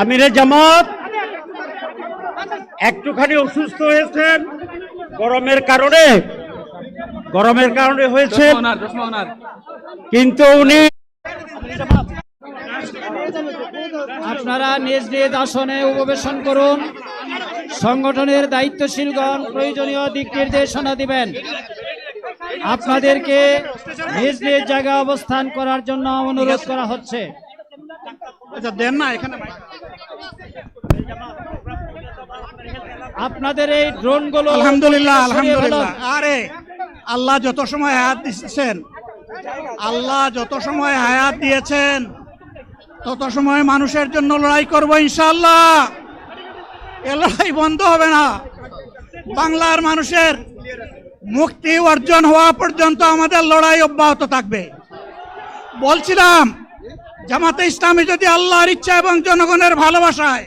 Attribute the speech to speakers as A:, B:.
A: আমিরে জামাত একটুখানি অসুস্থ হয়েছেন গরমের কারণে গরমের কারণে হয়েছে কিন্তু উনি
B: আপনারা নিজ নিজ আসনে উপবেশন করুন সংগঠনের দায়িত্বশীলগণ প্রয়োজনীয় দিক নির্দেশনা দিবেন। আপনাদেরকে নিজ নিজ জায়গায় অবস্থান করার জন্য অনুরোধ করা হচ্ছে।
C: আচ্ছা দেন না এখানে
B: আপনাদের এই ড্রোনগুলো
C: আলহামদুলিল্লাহ আলহামদুলিল্লাহ। আরে আল্লাহ যত সময় হায়াত দিচ্ছেন আল্লাহ যত সময় হায়াত দিয়েছেন তত সময় মানুষের জন্য লড়াই করব ইনশাআল্লাহ। এ লড়াই বন্ধ হবে না। বাংলার মানুষের মুক্তি অর্জন হওয়া পর্যন্ত আমাদের লড়াই অব্যাহত থাকবে। বলছিলাম জামাতে ইসলামী যদি আল্লাহর ইচ্ছা এবং জনগণের ভালোবাসায়